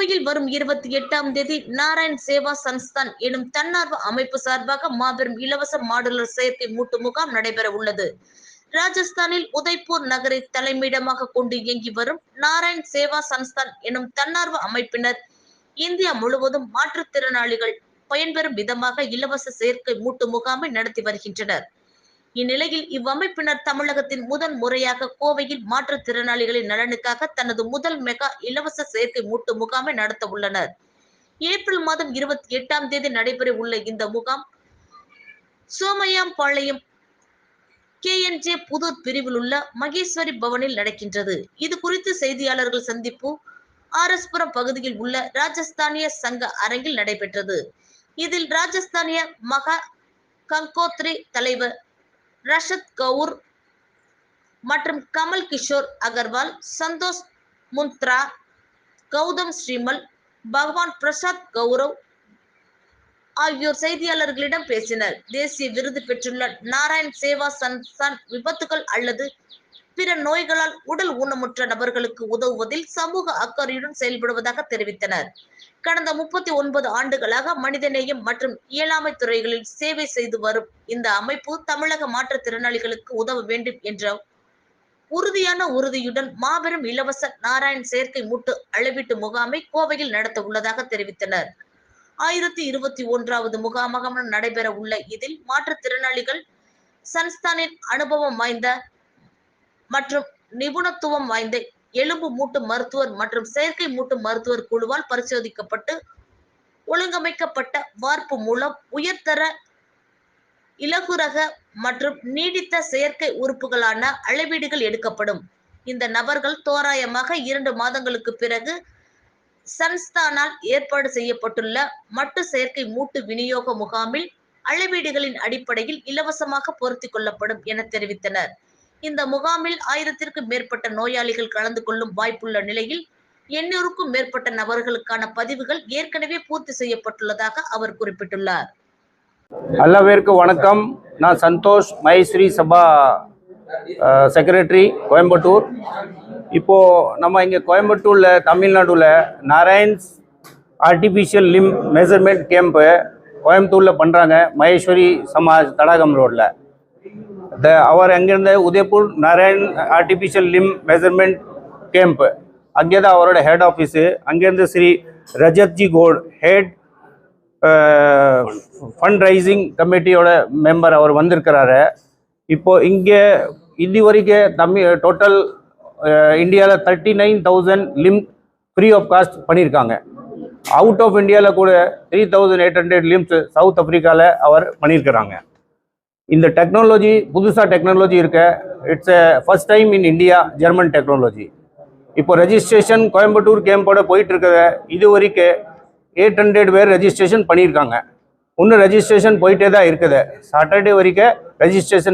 கோவையில் வரும் இருபத்தி எட்டாம் தேதி நாராயண் சேவா சன்ஸ்தான் எனும் தன்னார்வ அமைப்பு சார்பாக மாபெரும் இலவச மாடுலர் செயற்கை மூட்டு முகாம் நடைபெற உள்ளது. ராஜஸ்தானில் உதய்பூர் நகரை தலைமையிடமாக கொண்டு இயங்கி வரும் நாராயண் சேவா சன்ஸ்தான் எனும் தன்னார்வ அமைப்பினர் இந்தியா முழுவதும் மாற்றுத்திறனாளிகள் பயன்பெறும் விதமாக இலவச செயற்கை மூட்டு முகாமை நடத்தி வருகின்றனர். இந்நிலையில் இவ்வமைப்பினர் தமிழகத்தின் முதன் முறையாக கோவையில் மாற்றுத்திறனாளிகளின் நலனுக்காக தனது முதல் மெகா இலவச செயற்கை மூட்டு முகாமை நடத்த உள்ளனர். ஏப்ரல் மாதம் இருபத்தி எட்டாம் தேதி நடைபெற உள்ள இந்த முகாம் சோமையாம்பாளையம் கேஎன்ஜே புதூர் பிரிவில் உள்ள மகேஸ்வரி பவனில் நடக்கின்றது. இது குறித்து செய்தியாளர்கள் சந்திப்பு ஆர்எஸ்புரம் பகுதியில் உள்ள ராஜஸ்தானிய சங்க அரங்கில் நடைபெற்றது. இதில் ராஜஸ்தானிய மகா கங்கோத்ரி தலைவர் ரஷத் கவுர் மற்றும் கமல் கிஷோர் அகர்வால் சந்தோஷ் முந்த்ரா கௌதம் ஸ்ரீமல் பகவான் பிரசாத் கௌரவ் ஆகியோர் செய்தியாளர்களிடம் பேசினர். தேசிய விருது பெற்றுள்ள நாராயண் சேவா சன்ஸ்தான் விபத்துகள் அல்லது பிற நோய்களால் உடல் ஊனமுற்ற நபர்களுக்கு உதவுவதில் சமூக அக்கறையுடன் செயல்படுவதாக தெரிவித்தனர். கடந்த முப்பத்தி ஒன்பது ஆண்டுகளாக மனிதநேயம் மற்றும் இயலாமை துறைகளில் சேவை செய்து வரும் இந்த அமைப்பு தமிழக மாற்றுத்திறனாளிகளுக்கு உதவ வேண்டும் என்ற உறுதியான உறுதியுடன் மாபெரும் இலவச நாராயண் செயற்கை மூட்டு அளவீட்டு முகாமை கோவையில் நடத்த உள்ளதாக தெரிவித்தனர். ஆயிரத்தி இருபத்தி ஒன்றாவது முகாமாக நடைபெற உள்ள இதில் மாற்றுத்திறனாளிகள் சன்ஸ்தானின் அனுபவம் வாய்ந்த மற்றும் நிபுணத்துவம் வாய்ந்த எலும்பு மூட்டு மருத்துவர் மற்றும் செயற்கை மூட்டு மருத்துவர் குழுவால் பரிசோதிக்கப்பட்டு ஒழுங்கமைக்கப்பட்ட வார்ப்பு மூலம் உயர்தர இலகுரக மற்றும் நீடித்த செயற்கை உறுப்புகளான அளவீடுகள் எடுக்கப்படும். இந்த நபர்கள் தோராயமாக இரண்டு மாதங்களுக்கு பிறகு சன்ஸ்தானால் ஏற்பாடு செய்யப்பட்டுள்ள மட்டு செயற்கை மூட்டு விநியோக முகாமில் அளவீடுகளின் அடிப்படையில் இலவசமாக பொருத்திக் கொள்ளப்படும் என தெரிவித்தனர். இந்த முகாமில் ஆயிரத்திற்கும் மேற்பட்ட நோயாளிகள் கலந்து கொள்ளும் வாய்ப்புள்ள நிலையில் எண்ணூறுக்கும் மேற்பட்ட நபர்களுக்கான பதிவுகள் ஏற்கனவே பூர்த்தி செய்யப்பட்டுள்ளதாக அவர் குறிப்பிட்டுள்ளார். எல்லா பேருக்கும் வணக்கம். நான் சந்தோஷ் மகேஸ்வரி சபா செக்ரட்டரி கோயம்புத்தூர். இப்போது நம்ம இங்கே கோயம்புத்தூரில் தமிழ்நாடுல Narayan's artificial limb measurement camp கோயம்புத்தூரில் பண்ணுறாங்க மகேஸ்வரி சமாஜ் தடாகம் ரோட்டில் த அவர் அங்கேருந்து Udaipur Narayan artificial limb measurement camp அங்கே தான் அவரோட ஹெட் ஆஃபீஸு அங்கேருந்து ஸ்ரீ ரஜத்ஜி கோட் ஹெட் ஃபண்ட் ரைசிங் கமிட்டியோட மெம்பர் அவர் வந்திருக்கிறாரு. இப்போது இங்கே இது வரைக்கும் தமிழ் டோட்டல் இந்தியாவில் thirty nine thousand limb free of cost பண்ணியிருக்காங்க. அவுட் ஆஃப் இந்தியாவில் கூட three thousand eight hundred limbs South ஆஃப்ரிக்காவில் அவர் பண்ணியிருக்கிறாங்க. இந்த டெக்னாலஜி புதுசாக டெக்னாலஜி இருக்க. It's a first time in India German technology இப்போ ரெஜிஸ்ட்ரேஷன் கோயம்புத்தூர் கேம்போட போயிட்டுருக்கத இது வரைக்கும் எயிட் ஹண்ட்ரட் பேர் ரெஜிஸ்ட்ரேஷன் பண்ணியிருக்காங்க. இன்னும் ரெஜிஸ்ட்ரேஷன் போயிட்டே தான் இருக்குது. சாட்டர்டே வரைக்கும் ரெஜிஸ்ட்ரேஷன்